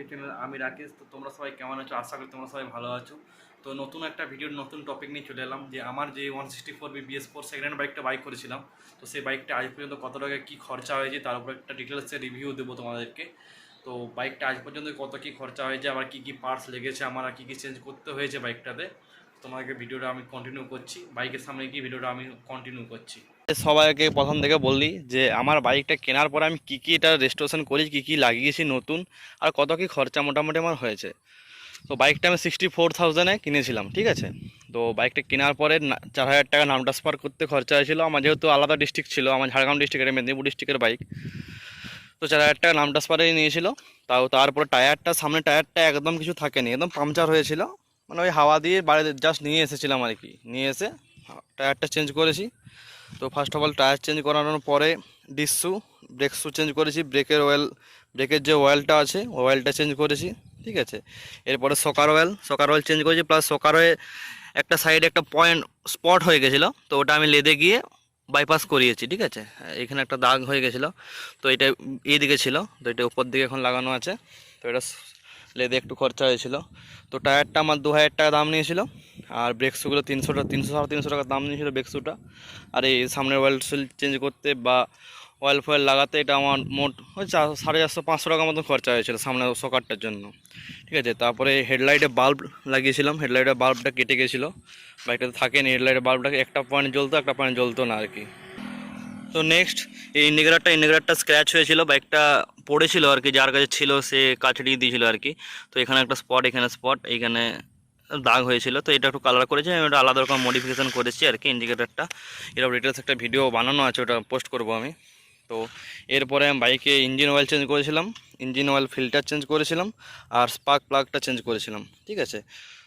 Rakesh channel আমি রাকেশ, তো তোমরা সবাই কেমন আছো? আশা করি তোমরা সবাই ভালো আছো। তো নতুন একটা ভিডিওর নতুন টপিক নিয়ে চলে এলাম, যে আমার যে one sixty four BBS four second hand বাইকটা বাইক করেছিলাম, তো সেই বাইকটা আজ পর্যন্ত কত টাকা, কী খরচা হয়েছে, তার উপর একটা ডিটেলসে রিভিউ দেবো তোমাদেরকে। তো বাইকটা আজ পর্যন্ত কত কী খরচা হয়েছে আবার কী কী পার্টস লেগেছে, আমার আর কী কী চেঞ্জ করতে হয়েছে বাইকটাতে তোমাকে ভিডিওটা আমি কন্টিনিউ করছি। বাইকের সামনে গিয়ে ভিডিওটা আমি কন্টিনিউ করছি। সবাইকে প্রথম থেকে বললি যে আমার বাইকটা কেনার পরে আমি কী কী এটা রেস্টোরেশন করেছি, কী কী লাগিয়েছি নতুন, আর কত কী খরচা মোটামুটি আমার হয়েছে। তো বাইকটা আমি সিক্সটি ফোর থাউজেন্ডে কিনেছিলাম, ঠিক আছে? তো বাইকটা কেনার পরে চার হাজার টাকা নাম ট্রান্সফার করতে খরচা হয়েছিল। আমার যেহেতু আলাদা ডিস্ট্রিক্ট ছিল, আমার ঝাড়গ্রাম ডিস্ট্রিক্টের মেদিনীপুর ডিস্ট্রিক্টের বাইক তো চার হাজার টাকা নাম ট্রান্সফারে নিয়েছিল। তাও তারপরে টায়ারটা সামনে টায়ারটা একদম কিছু থাকেনি, একদম পাংচার হয়েছিল। মানে ওই হাওয়া দিয়ে বাড়িতে জাস্ট নিয়ে এসেছিলাম আর কি। নিয়ে এসে টায়ারটা চেঞ্জ করেছি। তো first of all tyre change করানোর পরে ডিসু ব্রেক শু চেঞ্জ করেছি। ব্রেকের অয়েল ব্রেকের যে অয়েলটা আছে অয়েলটা চেঞ্জ করেছি, ঠিক আছে? এরপরে shocker oil shocker oil change করেছি। প্লাস সকার অয়েল একটা সাইডে একটা পয়েন্ট স্পট হয়ে গেছিল। তো ওটা আমি লেদে গিয়ে বাইপাস করিয়েছি, ঠিক আছে? এখানে একটা দাগ হয়ে গেছিল। তো এটা এই দিকে ছিল। তো এটা উপর দিকে এখন লাগানো আছে। তো এটা লেদে একটু খরচা হয়েছিল। তো টায়ারটা আমার দু হাজার টাকা দাম নিয়েছিল, আর ব্রেক শুগুলো তিনশো টাকা, তিনশো সাড়ে তিনশো টাকা দাম নিয়েছিল ব্রেক শুটা আর এই সামনের অয়েল সুইল চেঞ্জ করতে বা অয়েল ফয়েল লাগাতে এটা আমার মোট ওই চার সাড়ে চারশো, পাঁচশো টাকার মতন খরচা হয়েছিল সামনে সকারটার জন্য। ঠিক আছে, তারপরে হেডলাইটে বাল্ব লাগিয়েছিলাম, হেডলাইটের বাল্বটা কেটে গেছিল। বাইকটাতে থাকেনি, হেডলাইটের বাল্বটাকে একটা পয়েন্ট জ্বলতো, একটা পয়েন্ট জ্বলতো না আর কি। তো নেক্সট এই ইন্ডিকেটারটা ইন্ডিকেটারটা স্ক্র্যাচ হয়েছিল বাইকটা পড়েছিল আর কি, যার কাছে ছিল সে কাছে দিয়ে দিয়েছিল আর কি। তো এখানে একটা স্পট এখানে স্পট এইখানে দাগ হয়েছিল। তো এটা একটু কালার করেছি, আমি ওটা আলাদা রকম মডিফিকেশান করেছি আর কি ইন্ডিকেটারটা এরকম ডিটেলস একটা ভিডিও বানানো আছে, ওটা পোস্ট করব আমি। তো এরপরে আমি বাইকে ইঞ্জিন অয়েল চেঞ্জ করেছিলাম ইঞ্জিন অয়েল ফিল্টার চেঞ্জ করেছিলাম আর স্পার্ক প্লাগটা চেঞ্জ করেছিলাম, ঠিক আছে?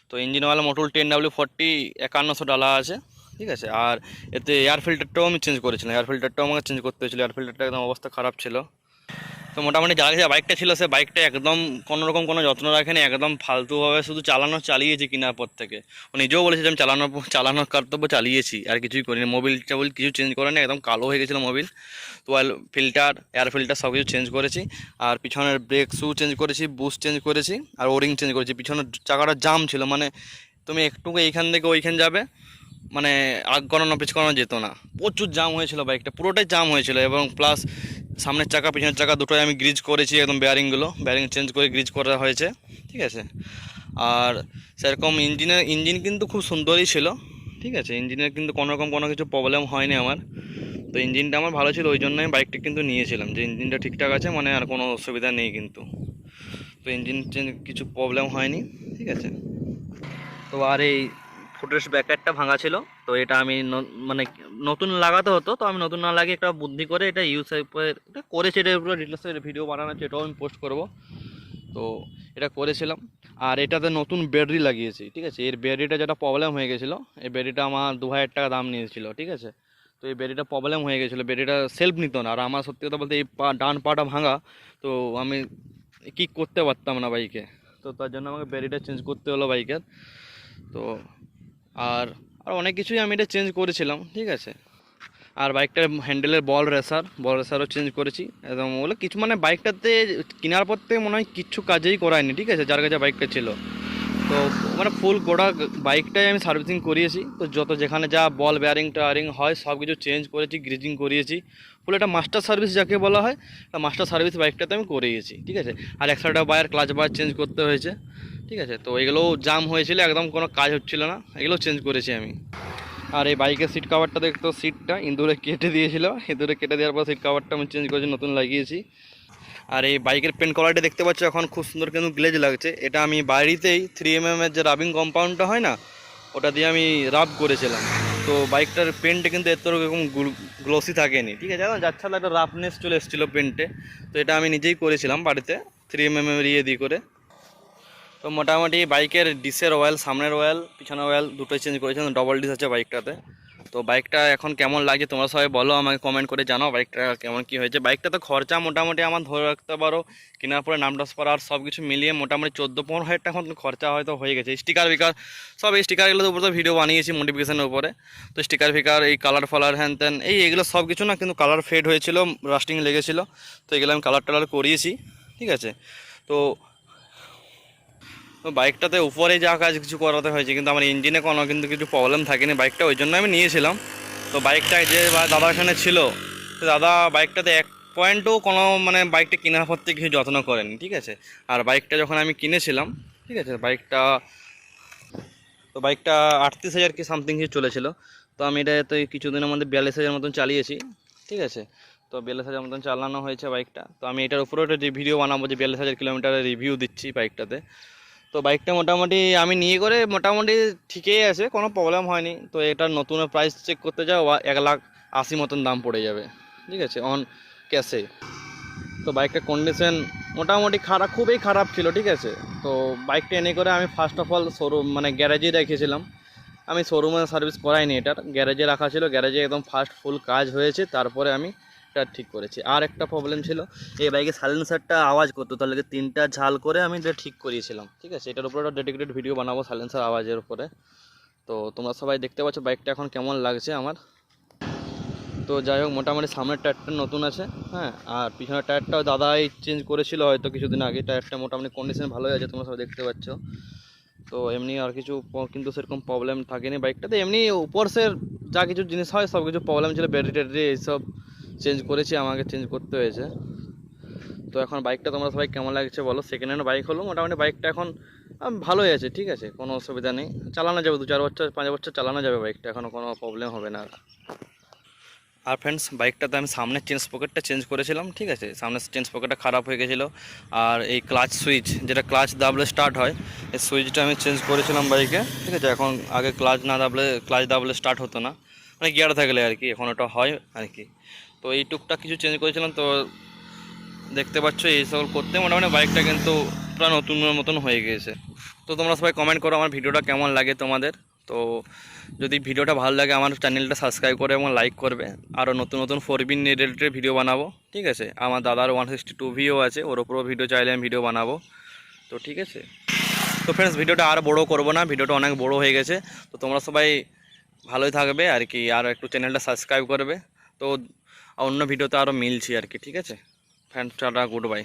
তো engine oil Motul ten W forty একান্নশো ডালা আছে। ঠিক আছে? আর এতে এয়ার ফিল্টারটাও আমি চেঞ্জ করেছিলাম। এয়ার ফিল্টারটাও আমাকে চেঞ্জ করতে হয়েছিল। এয়ার ফিল্টারটা একদম অবস্থা খারাপ ছিল। তো মোটামুটি যার কাছে বাইকটা ছিল, সে বাইকটা একদম কোনোরকম কোনো যত্ন রাখেনি, একদম ফালতুভাবে শুধু চালানো চালিয়েছি কেনার পর থেকে। ও নিজেও বলেছে যে আমি চালানোর চালানোর কর্তব্য চালিয়েছি, আর কিছুই করিনি। মোবিল টোবিল কিছু চেঞ্জ করেনি, একদম কালো হয়ে গেছিল মোবিল তো অয়েল ফিল্টার এয়ার ফিল্টার সব কিছু চেঞ্জ করেছি। আর পিছনের ব্রেক শু চেঞ্জ করেছি বুশ চেঞ্জ করেছি, আর ওরিং চেঞ্জ করেছি। পিছনের চাকাটা জাম ছিল। মানে তুমি একটু এইখান থেকে ওইখান যাবে মানে আগ করানো পিছ করানো যেত না। প্রচুর জাম হয়েছিল বাইকটা, পুরোটাই জাম হয়েছিল এবং প্লাস সামনের চাকা, পিছনের চাকা দুটোই আমি গ্রিজ করেছি একদম বেয়ারিংগুলো বেয়ারিং চেঞ্জ করে গ্রিজ করা হয়েছে, ঠিক আছে? আর সেরকম ইঞ্জিনের ইঞ্জিন কিন্তু খুব সুন্দরই ছিল, ঠিক আছে? ইঞ্জিনের কিন্তু কোনো রকম কোনো কিছু প্রবলেম হয়নি আমার। তো ইঞ্জিনটা আমার ভালো ছিল, ওই জন্য আমি বাইকটা কিন্তু নিয়েছিলাম। যে ইঞ্জিনটা ঠিকঠাক আছে মানে আর কোনো অসুবিধা নেই কিন্তু। তো ইঞ্জিন কিছু প্রবলেম হয়নি, ঠিক আছে? তো আর এই ফুটেজ ব্যাকারটা ভাঙা ছিল, তো এটা আমি মানে নতুন লাগাতে হতো, তো আমি নতুন না লাগিয়ে একটা বুদ্ধি করে এটা ইউজ এটা করেছি এটা পুরো ডিটেলসের ভিডিও বানানো আছে, এটাও আমি পোস্ট করব। তো এটা করেছিলাম। আর এটাতে নতুন ব্যাটারি লাগিয়েছি, ঠিক আছে? এর ব্যাটারিটা যেটা প্রবলেম হয়ে গেছিল, এই ব্যাটারিটা আমার দু হাজার টাকা দাম নিয়েছিল, ঠিক আছে? তো এই ব্যাটারিটা প্রবলেম হয়ে গেছিল ব্যাটারিটা সেলফ নিত না। আর আমার সত্যি কথা বলতে এই পা ডান পাটা ভাঙা, তো আমি কি করতে পারতাম না বাইকে তো তার জন্য আমাকে ব্যাটারিটা চেঞ্জ করতে হলো বাইকের তো আর আর অনেক কিছুই আমি এটা চেঞ্জ করেছিলাম, ঠিক আছে? আর বাইকটার হ্যান্ডেলের বল রেসার বল রেসারও চেঞ্জ করেছি। একদম ওগুলো কিছু মানে বাইকটাতে কেনার পর থেকে মনে হয় কিচ্ছু কাজেই করায়নি, ঠিক আছে? যার কাছে বাইকটা ছিল। তো মানে ফুল গোটা বাইকটাই আমি সার্ভিসিং করিয়েছি। তো যত যেখানে যা বল ব্যারিং টায়ারিং হয়, সব কিছু চেঞ্জ করেছি গ্রিজিং করিয়েছি। ফুল একটা মাস্টার সার্ভিস যাকে বলা হয় মাস্টার সার্ভিস বাইকটাতে আমি করিয়েছি, ঠিক আছে? আর একশোটা বায়ার ক্লাচ বায়ার চেঞ্জ করতে হয়েছে, ঠিক আছে? তো এগুলোও জাম হয়েছিল, একদম কোনো কাজ হচ্ছিল না এগুলো চেঞ্জ করেছি আমি। আর এই বাইকের সিট কাভারটা দেখতো সিটটা ইঁদুরে কেটে দিয়েছিল। ইঁদুরে কেটে দেওয়ার পর সিট কাভারটা আমি চেঞ্জ করেছি, নতুন লাগিয়েছি। আর এই বাইকের পেন কোয়ালিটি দেখতে পাচ্ছ, এখন খুব সুন্দর কিন্তু গ্লেজ লাগছে। এটা আমি বাড়িতেই থ্রি এম এর যে রাবিং কম্পাউন্ডটা হয় না, ওটা দিয়ে আমি রাব করেছিলাম। তো বাইকটার পেন্টে কিন্তু এত রকম গ্লোসি থাকেনি, ঠিক আছে? যাচ্ছে একটা রাফনেস চলে এসেছিল পেন্টে তো এটা আমি নিজেই করেছিলাম বাড়িতে থ্রি এম এম এর ইয়ে দিয়ে করে। তো মোটামুটি বাইকের ডিসের অয়েল সামনের অয়েল পিছনের অয়েল দুটোই চেঞ্জ করেছেন ডবল ডিস আছে বাইকটাতে। তো বাইকটা এখন কেমন লাগছে তোমরা সবাই বলো, আমাকে কমেন্ট করে জানাও বাইকটা কেমন কি হয়েছে। বাইকটা তো খরচা মোটামুটি আমার ধরে রাখতে পারো, কেনার পরে নাম ট্রান্সফার আর সব কিছু মিলিয়ে মোটামুটি চোদ্দ পনেরো হাজার টাকা খরচা হয়তো হয়ে গেছে। স্টিকার ফিকার, সব এই স্টিকারগুলোর উপরে তো ভিডিও বানিয়েছি মডিফিকেশনের উপরে। তো স্টিকার ফিকার, এই কালার ফালার হ্যান ত্যান, এই এগুলো সব কিছু না কিন্তু কালার ফেড হয়েছিল রাস্টিং লেগেছিলো। তো এগুলো আমি কালার টালার করিয়েছি, ঠিক আছে? তো বাইকটাতে উপরে যা কাজ কিছু করাতে হয়েছে, কিন্তু আমার ইঞ্জিনে কোনো কিন্তু কিছু প্রবলেম থাকেনি, বাইকটা ওই জন্য আমি নিয়েছিলাম। তো বাইকটা যে দাদা এখানে ছিল, তো দাদা বাইকটাতে এক পয়েন্টও কোনো মানে বাইকটা কেনার পর থেকে কিছু যত্ন করেনি, ঠিক আছে? আর বাইকটা যখন আমি কিনেছিলাম, ঠিক আছে, বাইকটা, তো বাইকটা আটত্রিশ হাজার কি সামথিং কিছু চলেছিল। তো আমি এটা তো কিছুদিনের মধ্যে বিয়াল্লিশ হাজার মতন চালিয়েছি, ঠিক আছে? তো বিয়াল্লিশ হাজার মতন চালানো হয়েছে বাইকটা। তো আমি এটার উপরেও একটা ভিডিও বানাবো যে বিয়াল্লিশ হাজার কিলোমিটারের রিভিউ দিচ্ছি বাইকটাতে। তো বাইকটা মোটামুটি আমি নিয়ে করে মোটামুটি ঠিকই আছে, কোনো প্রবলেম হয়নি। তো এটার নতুন প্রাইস চেক করতে যাও এক লাখ আশি মতন দাম পড়ে যাবে, ঠিক আছে অন ক্যাশে তো বাইকটার কন্ডিশন মোটামুটি খারাপ, খুবই খারাপ ছিল, ঠিক আছে। তো বাইকটা এনে করে আমি ফার্স্ট অফ অল শোরুম মানে গ্যারেজে রেখেছিলাম। আমি শোরুমে সার্ভিস করাইনি এটার গ্যারেজে রাখা ছিল গ্যারেজে একদম ফার্স্ট ফুল কাজ হয়েছে, তারপরে আমি এটা ঠিক করেছি। আর একটা প্রবলেম ছিল, এই বাইকের সাইলেন্সারটা আওয়াজ করতো, তাহলে তিনটা ঝাল করে আমি এটা ঠিক করিয়েছিলাম, ঠিক আছে? এটার উপরে একটা ডেডিকেটেড ভিডিও বানাবো সাইলেন্সার আওয়াজের উপরে। তো তোমরা সবাই দেখতে পাচ্ছ বাইকটা এখন কেমন লাগছে আমার। তো যাই হোক, মোটামুটি সামনের টায়ারটা নতুন আছে হ্যাঁ? আর পিছনের টায়ারটাও দাদাই চেঞ্জ করেছিল হয়তো কিছুদিন আগে টায়ারটা মোটামুটি কন্ডিশন ভালোই আছে, তোমরা সবাই দেখতে পাচ্ছ। তো এমনি আর কিছু কিন্তু সেরকম প্রবলেম থাকেনি বাইকটাতে এমনি উপরসের যা কিছু জিনিস হয় সব কিছু প্রবলেম ছিল ব্যাটারি ট্যাটারি এইসব। চেঞ্জ করেছি, আমাকে চেঞ্জ করতে হয়েছে। তো এখন বাইকটা তোমরা সবাই কেমন লাগছে বলো? সেকেন্ড হ্যান্ড বাইক হলো, মোটামুটি বাইকটা এখন ভালোই আছে, ঠিক আছে, কোনো অসুবিধা নেই। চালানো যাবে দু চার বছর, পাঁচ বছর চালানো যাবে বাইকটা এখনও কোনো প্রবলেম হবে না। আর ফ্রেন্ডস বাইকটাতে আমি সামনের চেঞ্জ পকেটটা চেঞ্জ করেছিলাম, ঠিক আছে? সামনের চেঞ্জ পকেটটা খারাপ হয়ে গেছিল। আর এই ক্লাচ সুইচ যেটা ক্লাচ দাবলে স্টার্ট হয়, এই সুইচটা আমি চেঞ্জ করেছিলাম বাইকে, ঠিক আছে? এখন আগে ক্লাচ না দাবলে ক্লাচ দাবলে স্টার্ট হতো না। মানে গিয়ার থাকলে আর কি, এখন ওটা হয় আর কি। তো এই টুকটাক কিছু চেঞ্জ করেছিলাম, তো দেখতে পাচ্ছ এই সকল করতে মোটামুটি বাইকটা কিন্তু পুরো নতুনের মতন হয়ে গিয়েছে। তো তোমরা সবাই কমেন্ট করো আমার ভিডিওটা কেমন লাগে তোমাদের। তো যদি ভিডিওটা ভালো লাগে আমার চ্যানেলটা সাবস্ক্রাইব করে এবং লাইক করবে। আরও নতুন নতুন ফোর বিন রিলেটেড ভিডিও বানাবো, ঠিক আছে? আমার দাদার ওয়ান সিক্সটি টু ভিও আছে, ওর ওপরও ভিডিও চাইলে আমি ভিডিও বানাবো। তো ঠিক আছে? তো ফ্রেন্ডস ভিডিওটা আর বড় করব না ভিডিওটা অনেক বড় হয়ে গেছে। তো তোমরা সবাই ভালোই থাকবে আর কি, আর একটু চ্যানেলটা সাবস্ক্রাইব করবে। তো অন্য ভিডিওতে আরও মিলছি আর কি ঠিক আছে? Fan tata good bye